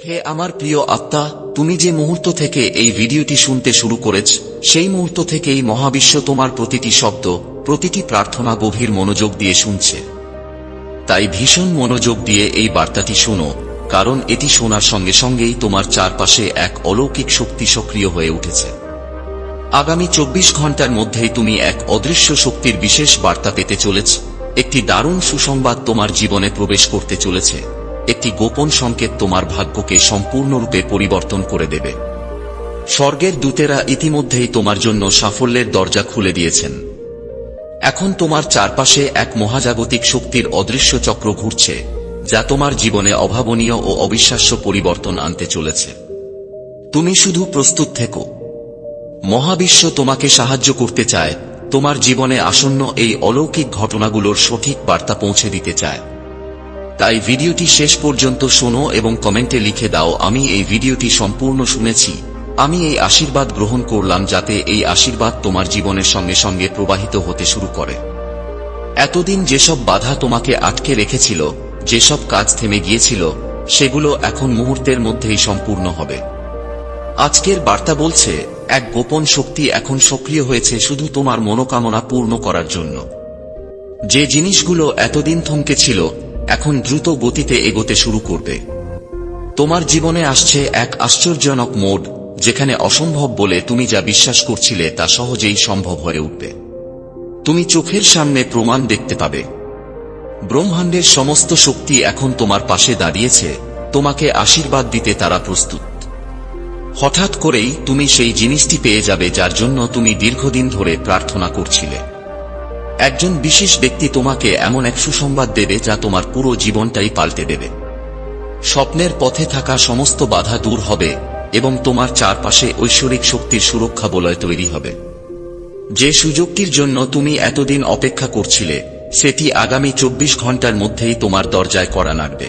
হে আমার প্রিয় আত্মা, তুমি যে মুহূর্ত থেকে এই ভিডিওটি শুনতে শুরু করেছ, সেই মুহূর্ত থেকেই মহাবিশ্ব তোমার প্রতিটি শব্দ, প্রতিটি প্রার্থনা গভীর মনোযোগ দিয়ে শুনছে। তাই ভীষণ মনোযোগ দিয়ে এই বার্তাটি শোনো, কারণ এটি শোনার সঙ্গে সঙ্গেই তোমার চারপাশে এক অলৌকিক শক্তি সক্রিয় হয়ে উঠেছে। আগামী চব্বিশ ঘণ্টার মধ্যেই তুমি এক অদৃশ্য শক্তির বিশেষ বার্তা পেতে চলেছ, একটি দারুণ সুসংবাদ তোমার জীবনে প্রবেশ করতে চলেছে। একটি গোপন সংকেত তোমার ভাগ্যকে সম্পূর্ণরূপে পরিবর্তন করে দেবে। স্বর্গের দূতেরা ইতিমধ্যেই তোমার জন্য সাফল্যের দরজা খুলে দিয়েছেন। এখন তোমার চারপাশে এক মহাজাগতিক শক্তির অদৃশ্য চক্র ঘুরছে, যা তোমার জীবনে অভাবনীয় ও অবিশ্বাস্য পরিবর্তন আনতে চলেছে। তুমি শুধু প্রস্তুত থেকো। মহাবিশ্ব তোমাকে সাহায্য করতে চায়, তোমার জীবনে আসন্ন এই অলৌকিক ঘটনাগুলোর সঠিক বার্তা পৌঁছে দিতে চায়। তাই ভিডিওটি শেষ পর্যন্ত শোনো এবং কমেন্টে লিখে দাও, আমি এই ভিডিওটি সম্পূর্ণ শুনেছি। আমি এই আশীর্বাদ গ্রহণ করলাম যাতে এই আশীর্বাদ তোমার জীবনের সঙ্গে সঙ্গে প্রবাহিত হতে শুরু করে। এতদিন যেসব বাধা তোমাকে আটকে রেখেছিল, যেসব কাজ থেমে গিয়েছিল, সেগুলো এখন মুহূর্তের মধ্যেই সম্পূর্ণ হবে। আজকের বার্তা বলছে, এক গোপন শক্তি এখন সক্রিয় হয়েছে শুধু তোমার মনোকামনা পূর্ণ করার জন্য। যে জিনিসগুলো এতদিন থমকে ছিল এখন দ্রুত গতিতে এগোতে শুরু করবে। তোমার জীবনে আসছে এক আশ্চর্যজনক মোড, যেখানে অসম্ভব বলে তুমি যা বিশ্বাস করছিলে তা সহজেই সম্ভব হয়ে উঠবে। তুমি চোখের সামনে প্রমাণ দেখতে পাবে। ব্রহ্মাণ্ডের সমস্ত শক্তি এখন তোমার পাশে দাঁড়িয়েছে, তোমাকে আশীর্বাদ দিতে তারা প্রস্তুত। হঠাৎ করেই তুমি সেই জিনিসটি পেয়ে যাবে যার জন্য তুমি দীর্ঘদিন ধরে প্রার্থনা করছিলে। একজন বিশেষ ব্যক্তি তোমাকে এমন এক সুসংবাদ দেবে যা তোমার পুরো জীবনটাই পাল্টে দেবে। স্বপ্নের পথে থাকা সমস্ত বাধা দূর হবে এবং তোমার চারপাশে ঐশ্বরিক শক্তির সুরক্ষা বলয় তৈরি হবে। যে সুযোগটির জন্য তুমি এতদিন অপেক্ষা করছিলে, সেটি আগামী চব্বিশ ঘণ্টার মধ্যেই তোমার দরজায় করা নাড়বে।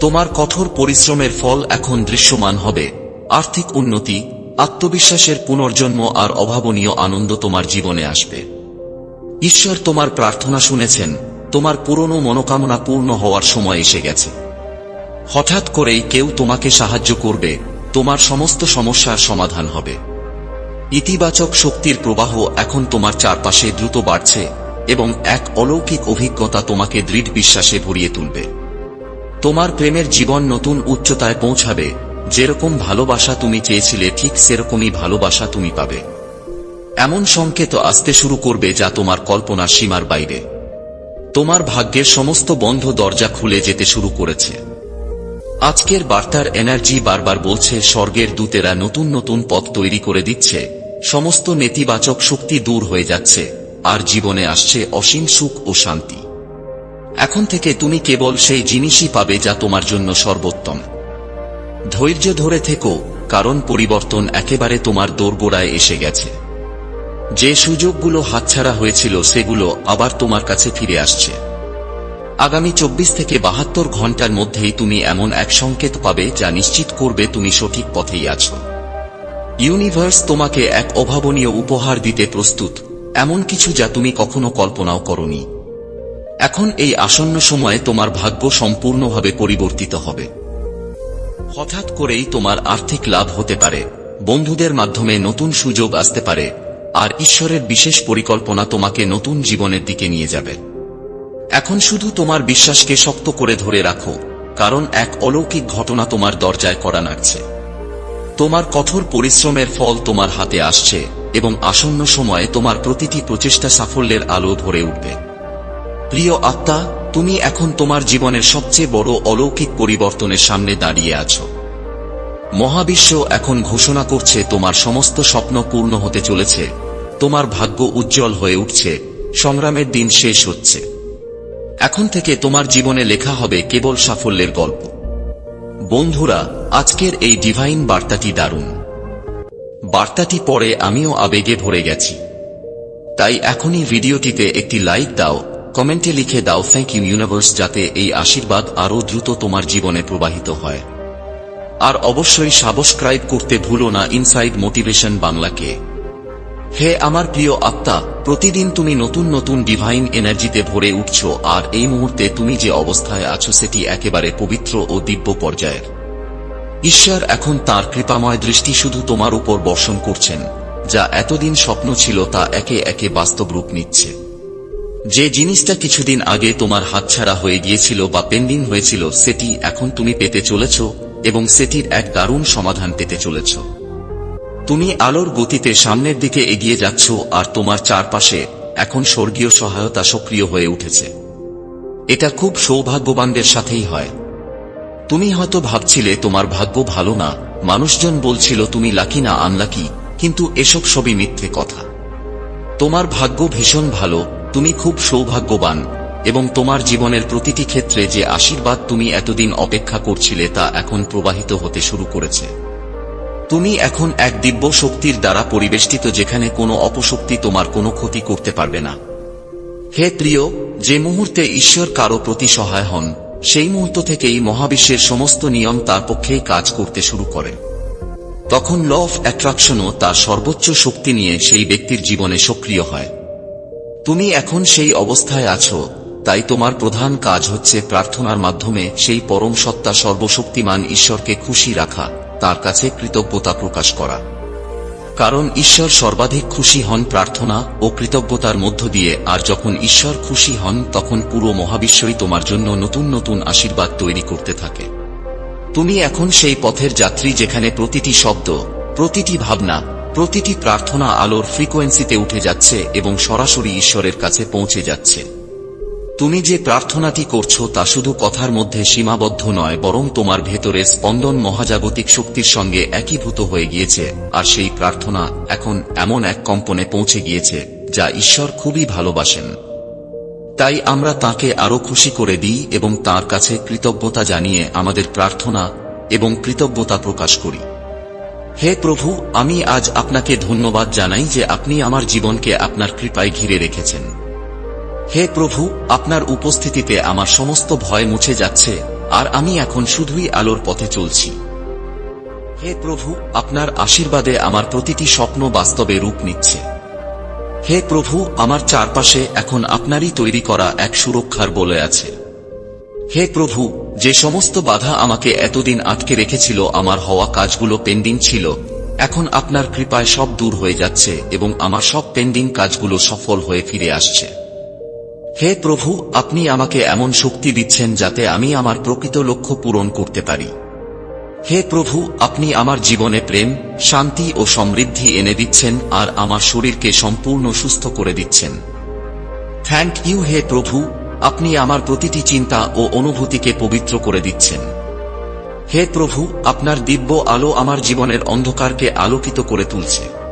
তোমার কঠোর পরিশ্রমের ফল এখন দৃশ্যমান হবে। আর্থিক উন্নতি, আত্মবিশ্বাসের পুনর্জন্ম আর অভাবনীয় আনন্দ তোমার জীবনে আসবে। ঈশ্বর তোমার প্রার্থনা শুনেছেন, তোমার পুরনো মনোকামনা পূর্ণ হওয়ার সময় এসে গেছে। হঠাৎ করেই কেউ তোমাকে সাহায্য করবে, তোমার সমস্ত সমস্যার সমাধান হবে। ইতিবাচক শক্তির প্রবাহ এখন তোমার চারপাশে দ্রুত বাড়ছে এবং এক অলৌকিক অভিজ্ঞতা তোমাকে দৃঢ় বিশ্বাসে ভরিয়ে তুলবে। তোমার প্রেমের জীবন নতুন উচ্চতায় পৌঁছাবে, যেরকম ভালোবাসা তুমি চেয়েছিলে, ঠিক সেরকমই ভালোবাসা তুমি পাবে। এমন সংকেত আসতে শুরু করবে যা তোমার কল্পনার সীমার বাইরে। তোমার ভাগ্যের সমস্ত বন্ধ দরজা খুলে যেতে শুরু করেছে। আজকের বার্তার এনার্জি বারবার বলছে, স্বর্গের দূতেরা নতুন নতুন পথ তৈরি করে দিচ্ছে। সমস্ত নেতিবাচক শক্তি দূর হয়ে যাচ্ছে, আর জীবনে আসছে অসীম সুখ ও শান্তি। এখন থেকে তুমি কেবল সেই জিনিসই পাবে যা তোমার জন্য সর্বোত্তম। ধৈর্য ধরে থেকো, কারণ পরিবর্তন একেবারে তোমার দোরগোড়ায় এসে গেছে। যে সুযোগগুলো হাতছাড়া হয়েছিল সেগুলো আবার তোমার কাছে ফিরে আসছে। আগামী চব্বিশ থেকে বাহাত্তর ঘণ্টার মধ্যেই তুমি এমন এক সংকেত পাবে যা নিশ্চিত করবে তুমি সঠিক পথেই আছো। ইউনিভার্স তোমাকে এক অভাবনীয় উপহার দিতে প্রস্তুত, এমন কিছু যা তুমি কখনো কল্পনাও করনি। এখন এই আসন্ন সময়ে তোমার ভাগ্য সম্পূর্ণভাবে পরিবর্তিত হবে। হঠাৎ করেই তোমার আর্থিক লাভ হতে পারে, বন্ধুদের মাধ্যমে নতুন সুযোগ আসতে পারে আর ঈশ্বরের বিশেষ পরিকল্পনা তোমাকে নতুন জীবনের দিকে নিয়ে যাবে। এখন শুধু তোমার বিশ্বাসকে শক্ত করে ধরে রাখো, কারণ এক অলৌকিক ঘটনা তোমার দরজায় করা নাড়ছে। তোমার কঠোর পরিশ্রমের ফল তোমার হাতে আসছে এবং আসন্ন সময়ে তোমার প্রতিটি প্রচেষ্টা সাফল্যের আলো ধরে উঠবে। প্রিয় আত্মা, তুমি এখন তোমার জীবনের সবচেয়ে বড় অলৌকিক পরিবর্তনের সামনে দাঁড়িয়ে আছো। মহাবিশ্ব এখন ঘোষণা করছে, তোমার সমস্ত স্বপ্ন পূর্ণ হতে চলেছে। তোমার ভাগ্য উজ্জ্বল হয়ে উঠছে, সংগ্রামের দিন শেষ হচ্ছে। এখন থেকে তোমার জীবনে লেখা হবে কেবল সাফল্যের গল্প। বন্ধুরা, আজকের এই ডিভাইন বার্তাটি দারুণ। বার্তাটি পরে আমিও আবেগে ভরে গেছি। তাই এখনই ভিডিওটিতে একটি লাইক দাও কমেন্টে লিখে দাও থ্যাংক ইউ ইউনিভার্স যাতে এই আশীর্বাদ আরও দ্রুত তোমার জীবনে প্রবাহিত হয়। আর অবশ্যই সাবস্ক্রাইব করতে ভুলো না ইনসাইড মোটিভেশন বাংলাকে। হে আমার প্রিয় আত্মা, প্রতিদিন তুমি নতুন নতুন ডিভাইন এনার্জিতে ভরে উঠছ, আর এই মুহূর্তে তুমি যে অবস্থায় আছো সেটি একেবারে পবিত্র ও দিব্য পর্যায়ের। ঈশ্বর এখন তার কৃপাময় দৃষ্টি শুধু তোমার উপর বর্ষণ করছেন, যা এতদিন স্বপ্ন ছিল তা একে একে বাস্তব রূপ নিচ্ছে। যে জিনিসটা কিছুদিন আগে তোমার হাতছাড়া হয়ে গিয়েছিল বা পেন্ডিং হয়েছিল, সেটি এখন তুমি পেতে চলেছ এবং সেটির এক দারুণ সমাধান পেতে চলেছ। তুমি আলোর গতিতে সামনের দিকে এগিয়ে যাচ্ছ আর তোমার চারপাশে এখন স্বর্গীয় সহায়তা সক্রিয় হয়ে উঠেছে। এটা খুব সৌভাগ্যবানদের সাথেই হয়। তুমি হয়তো ভাবছিলে, তোমার ভাগ্য ভালো না। মানুষজন বলছিল, তুমি লাকি না আনলাকি? কিন্তু এসব সবই মিথ্যে কথা। তোমার ভাগ্য ভীষণ ভালো, তুমি খুব সৌভাগ্যবান, এবং তোমার জীবনের প্রতিটি ক্ষেত্রে যে আশীর্বাদ তুমি এতদিন অপেক্ষা করছিলে তা এখন প্রবাহিত হতে শুরু করেছে। তুমি এখন এক দিব্য শক্তির দ্বারা পরিবেষ্টিত যেখানে কোনো অপশক্তি তোমার কোনো ক্ষতি করতে পারবে না। হে প্রিয়, যে মুহূর্তে ঈশ্বর কারও প্রতি সহায় হন, সেই মুহূর্ত থেকেই মহাবিশ্বের সমস্ত নিয়ম তার পক্ষেই কাজ করতে শুরু করে তখন ল অফ অ্যাট্রাকশনও তার সর্বোচ্চ শক্তি নিয়ে সেই ব্যক্তির জীবনে সক্রিয় হয়। তুমি এখন সেই অবস্থায় আছো, তাই তোমার প্রধান কাজ হচ্ছে প্রার্থনার মাধ্যমে সেই পরম সত্তা সর্বশক্তিমান ঈশ্বরকে খুশি রাখা। তার কাছে কৃতজ্ঞতা প্রকাশ করা। কারণ ঈশ্বর সর্বাধিক খুশি হন প্রার্থনা ও কৃতজ্ঞতার মধ্য দিয়ে, আর যখন ঈশ্বর খুশি হন, তখন পুরো মহাবিশ্বই তোমার জন্য নতুন নতুন আশীর্বাদ তৈরি করতে থাকে। তুমি এখন সেই পথের যাত্রী যেখানে প্রতিটি শব্দ, প্রতিটি ভাবনা, প্রতিটি প্রার্থনা আলোর ফ্রিকোয়েন্সিতে উঠে যাচ্ছে এবং সরাসরি ঈশ্বরের কাছে পৌঁছে যাচ্ছে। তুমি যে প্রার্থনাটি করছ তা শুধু কথার মধ্যে সীমাবদ্ধ নয়, বরং তোমার ভেতরে স্পন্দন মহাজাগতিক শক্তির সঙ্গে একীভূত হয়ে গিয়েছে, আর সেই প্রার্থনা এখন এমন এক কম্পনে পৌঁছে গিয়েছে, যা ঈশ্বর খুবই ভালোবাসেন। তাই আমরা তাকে আরও খুশি করে দিই এবং তার কাছে কৃতজ্ঞতা জানিয়ে আমাদের প্রার্থনা এবং কৃতজ্ঞতা প্রকাশ করি। হে প্রভু, আমি আজ আপনাকে ধন্যবাদ জানাই যে আপনি আমার জীবনকে আপনার কৃপায় ঘিরে রেখেছেন। হে প্রভু, আপনার উপস্থিতিতে আমার সমস্ত ভয় মুছে যাচ্ছে, আর আমি এখন শুধুই আলোর পথে চলছি। হে প্রভু, আপনার আশীর্বাদে আমার প্রতিটি স্বপ্ন বাস্তবে রূপ নিচ্ছে। হে প্রভু, আমার চারপাশে এখন আপনারই তৈরি করা এক সুরক্ষার বলে আছে। হে প্রভু, যে সমস্ত বাধা আমাকে এতদিন আটকে রেখেছিল, আমার হওয়া কাজগুলো পেন্ডিং ছিল, এখন আপনার কৃপায় সব দূর হয়ে যাচ্ছে এবং আমার সব পেন্ডিং কাজগুলো সফল হয়ে ফিরে আসছে। হে প্রভু, আপনি আমাকে এমন শক্তি দিচ্ছেন যাতে আমি আমার প্রকৃত লক্ষ্য পূরণ করতে পারি। হে প্রভু, আপনি আমার জীবনে প্রেম, শান্তি ও সমৃদ্ধি এনে দিচ্ছেন আর আমার শরীরকে সম্পূর্ণ সুস্থ করে দিচ্ছেন। থ্যাংক ইউ হে প্রভু, আপনি আমার প্রতিটি চিন্তা ও অনুভূতিকে পবিত্র করে দিচ্ছেন। হে প্রভু, আপনার দিব্য আলো আমার জীবনের অন্ধকারকে আলোকিত করে তুলছে।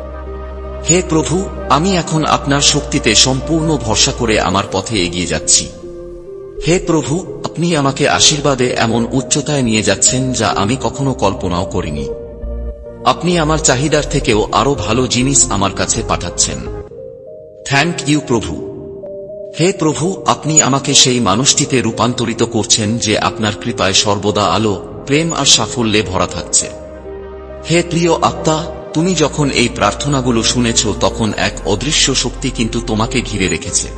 হে প্রভু, আমি এখন আপনার শক্তিতে সম্পূর্ণ ভরসা করে আমার পথে এগিয়ে যাচ্ছি। হে প্রভু, আপনি আমাকে আশীর্বাদে এমন উচ্চতায় নিয়ে যাচ্ছেন যা আমি কখনো কল্পনাও করিনি। আপনি আমার চাহিদার থেকেও আরও ভালো জিনিস আমার কাছে পাঠাচ্ছেন। থ্যাংক ইউ প্রভু। হে প্রভু, আপনি আমাকে সেই মানুষটিতে রূপান্তরিত করছেন যে আপনার কৃপায় সর্বদা আলো, প্রেম আর সাফল্যে ভরা থাকছে। হে প্রিয় আত্মা তুমি যখন এই প্রার্থনাগুলো শুনেছ, তখন এক অদৃশ্য শক্তি কিন্তু তোমাকে ঘিরে রেখেছে।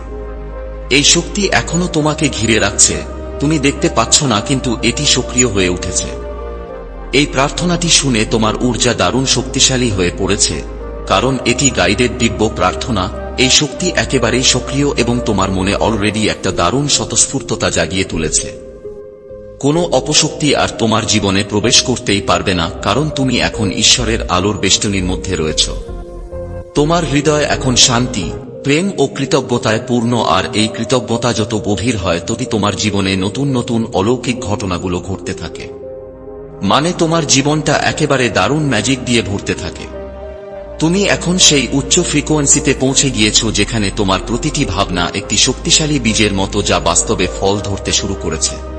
এই শক্তি এখনও তোমাকে ঘিরে রাখছে। তুমি দেখতে পাচ্ছ না, কিন্তু এটি সক্রিয় হয়ে উঠেছে। এই প্রার্থনাটি শুনে তোমার ঊর্জা দারুণ শক্তিশালী হয়ে পড়েছে, কারণ এটি গাইডের দিব্য প্রার্থনা। এই শক্তি একেবারেই সক্রিয় এবং তোমার মনে অলরেডি একটা দারুণ স্বতঃস্ফূর্ততা জাগিয়ে তুলেছে। কোনো অপশক্তি আর তোমার জীবনে প্রবেশ করতেই পারবে না, কারণ তুমি এখন ঈশ্বরের আলোর বেষ্টনীর মধ্যে রয়েছ। তোমার হৃদয় এখন শান্তি, প্রেম ও কৃতজ্ঞতায় পূর্ণ, আর এই কৃতজ্ঞতা যত গভীর হয়, ততই তোমার জীবনে নতুন নতুন অলৌকিক ঘটনাগুলো ঘটতে থাকে। মানে তোমার জীবনটা একেবারে দারুণ ম্যাজিক দিয়ে ভরতে থাকে। তুমি এখন সেই উচ্চ ফ্রিকোয়েন্সিতে পৌঁছে গিয়েছ, যেখানে তোমার প্রতিটি ভাবনা একটি শক্তিশালী বীজের মতো যা বাস্তবে ফল ধরতে শুরু করেছে।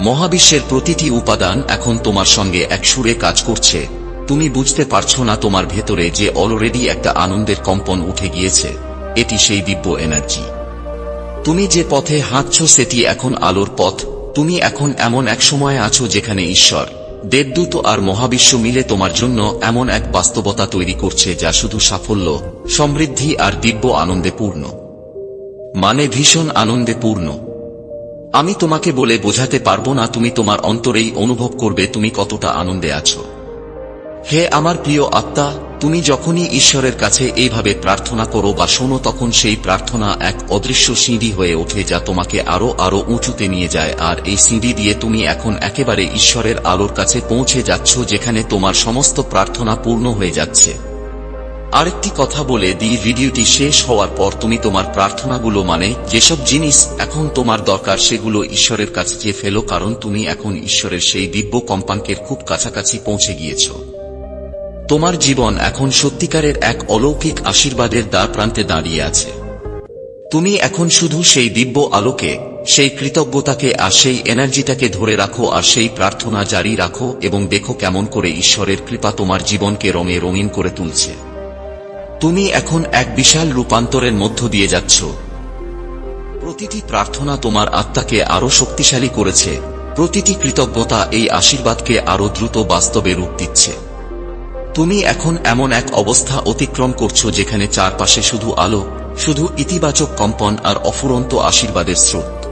মহাবিশ্বের প্রতিটি উপাদান এখন তোমার সঙ্গে এক সুরে কাজ করছে। তুমি বুঝতে পারছ না তোমার ভেতরে যে অলরেডি একটা আনন্দের কম্পন উঠে গিয়েছে। এটি সেই দিব্য এনার্জি তুমি যে পথে হাঁটছ সেটি এখন আলোর পথ। তুমি এখন এমন এক সময়ে আছো যেখানে ঈশ্বর, দেবদূত আর মহাবিশ্ব মিলে তোমার জন্য এমন এক বাস্তবতা তৈরি করছে যা শুধু সাফল্য, সমৃদ্ধি আর দিব্য আনন্দে পূর্ণ। মানে ভীষণ আনন্দে পূর্ণ। আমি তোমাকে বলে বোঝাতে পারব না তুমি তোমার অন্তরেই অনুভব করবে তুমি কতটা আনন্দে আছো। হে আমার প্রিয় আত্মা, তুমি যখনই ঈশ্বরের কাছে এইভাবে প্রার্থনা করো বা শোনো তখন সেই প্রার্থনা এক অদৃশ্য সিঁড়ি হয়ে ওঠে যা তোমাকে আরও আরও উঁচুতে নিয়ে যায় আর এই সিঁড়ি দিয়ে তুমি এখন একেবারে ঈশ্বরের আলোর কাছে পৌঁছে যাচ্ছ যেখানে তোমার সমস্ত প্রার্থনা পূর্ণ হয়ে যাচ্ছে। আরেকটি কথা বলে দিই, ভিডিওটি শেষ হওয়ার পর তুমি তোমার প্রার্থনাগুলো মানে যেসব জিনিস এখন তোমার দরকার সেগুলো ঈশ্বরের কাছে চেয়ে ফেলো, কারণ তুমি এখন ঈশ্বরের সেই দিব্য কম্পাঙ্কের খুব কাছাকাছি পৌঁছে গিয়েছ। তোমার জীবন এখন সত্যিকারের এক অলৌকিক আশীর্বাদের দ্বার প্রান্তে দাঁড়িয়ে আছে। তুমি এখন শুধু সেই দিব্য আলোকে, সেই কৃতজ্ঞতাকে আর সেই এনার্জিটাকে ধরে রাখো আর সেই প্রার্থনা জারি রাখো এবং দেখো কেমন করে ঈশ্বরের কৃপা তোমার জীবনকে রঙে রঙিন করে তুলছে। তুমি এখন এক বিশাল রূপান্তরের মধ্য দিয়ে যাচ্ছ। প্রতিটি প্রার্থনা তোমার আত্মাকে আরও শক্তিশালী করেছে। প্রতিটি কৃতজ্ঞতা এই আশীর্বাদকে আরও দ্রুত বাস্তবে রূপ দিচ্ছে। তুমি এখন এমন এক অবস্থা অতিক্রম করছ যেখানে চারপাশে শুধু আলো, শুধু ইতিবাচক কম্পন আর অফুরন্ত আশীর্বাদের স্রোত।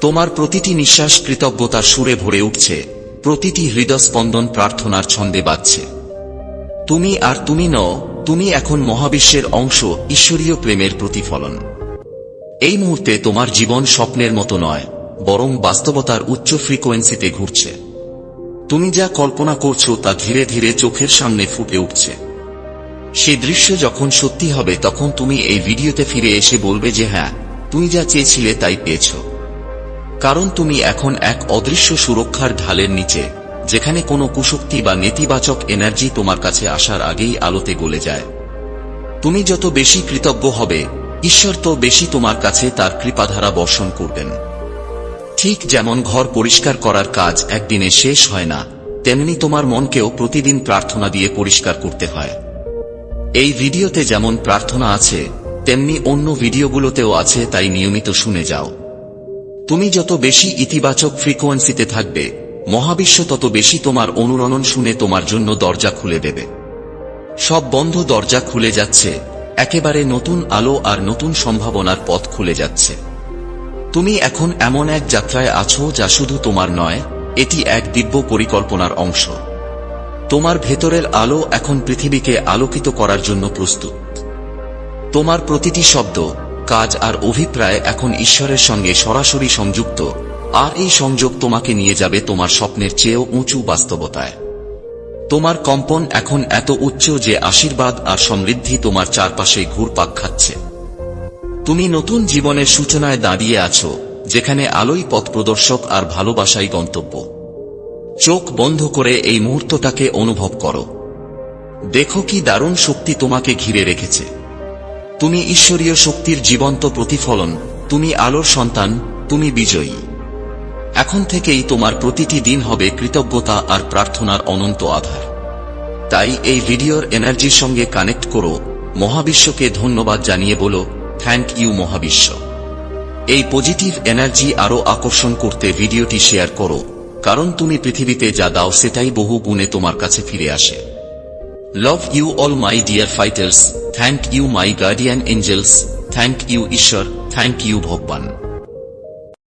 তোমার প্রতিটি নিঃশ্বাস কৃতজ্ঞতার সুরে ভরে উঠছে। প্রতিটি হৃদস্পন্দন প্রার্থনার ছন্দে বাজছে। তুমি আর তুমি নও তুমি এখন মহাবিশ্বের অংশ, ঈশ্বরীয় প্রেমের প্রতিফলন। এই মুহূর্তে তোমার জীবন স্বপ্নের মতো নয়, বরং বাস্তবতার উচ্চ ফ্রিকোয়েন্সিতে ঘুরছে। তুমি যা কল্পনা করছ তা ধীরে ধীরে চোখের সামনে ফুটে উঠছে। সেই দৃশ্য যখন সত্যি হবে, তখন তুমি এই ভিডিওতে ফিরে এসে বলবে যে হ্যাঁ তুমি যা চেয়েছিলে তাই পেয়েছ। কারণ তুমি এখন এক অদৃশ্য সুরক্ষার ঢালের নিচে। যেখানে কোনো কুশক্তি বা নেতিবাচক এনার্জি তোমার কাছে আসার আগেই আলোতে গলে যায়। তুমি যত বেশি কৃতজ্ঞ হবে, ঈশ্বর তো বেশি তোমার কাছে তার কৃপাধারা বর্ষণ করবেন। ঠিক যেমন ঘর পরিষ্কার করার কাজ একদিনে শেষ হয় না, তেমনি তোমার মনকেও প্রতিদিন প্রার্থনা দিয়ে পরিষ্কার করতে হয়। এই ভিডিওতে যেমন প্রার্থনা আছে, তেমনি অন্য ভিডিওগুলোতেও আছে, তাই নিয়মিত শুনে যাও। তুমি যত বেশি ইতিবাচক ফ্রিকোয়েন্সিতে থাকবে মহাবিশ্ব তত বেশি তোমার অনুরণন শুনে তোমার জন্য দরজা খুলে দেবে। সব বন্ধ দরজা খুলে যাচ্ছে, একেবারে নতুন আলো আর নতুন সম্ভাবনার পথ খুলে যাচ্ছে। তুমি এখন এমন এক যাত্রায় আছো যা শুধু তোমার নয়, এটি এক দিব্য পরিকল্পনার অংশ। তোমার ভেতরের আলো এখন পৃথিবীকে আলোকিত করার জন্য প্রস্তুত। তোমার প্রতিটি শব্দ, কাজ আর অভিপ্রায় এখন ঈশ্বরের সঙ্গে সরাসরি সংযুক্ত আর এই সংযোগ তোমাকে নিয়ে যাবে তোমার স্বপ্নের চেয়েও উঁচু বাস্তবতায়। তোমার কম্পন এখন এত উচ্চ যে আশীর্বাদ আর সমৃদ্ধি তোমার চারপাশে ঘুরপাক খাচ্ছে। তুমি নতুন জীবনের সূচনায় দাঁড়িয়ে আছো, যেখানে আলোই পথ প্রদর্শক আর ভালোবাসাই গন্তব্য। চোখ বন্ধ করে এই মুহূর্তটাকে অনুভব করো। দেখো কি দারুণ শক্তি তোমাকে ঘিরে রেখেছে। তুমি ঈশ্বরীয় শক্তির জীবন্ত প্রতিফলন, তুমি আলোর সন্তান, তুমি বিজয়ী। এখন থেকেই তোমার প্রতিটি দিন হবে কৃতজ্ঞতা আর প্রার্থনার অনন্ত আধার। তাই এই ভিডিওর এনার্জির সঙ্গে কানেক্ট করো, মহাবিশ্বকে ধন্যবাদ জানিয়ে বলো থ্যাংক ইউ মহাবিশ্ব। এই পজিটিভ এনার্জি আরও আকর্ষণ করতে ভিডিওটি শেয়ার করো, কারণ তুমি পৃথিবীতে যা দাও সেটাই বহু গুণে তোমার কাছে ফিরে আসে। Love you all my dear fighters thank you my guardian angels thank you ঈশ্বর. থ্যাংক ইউ ভগবান।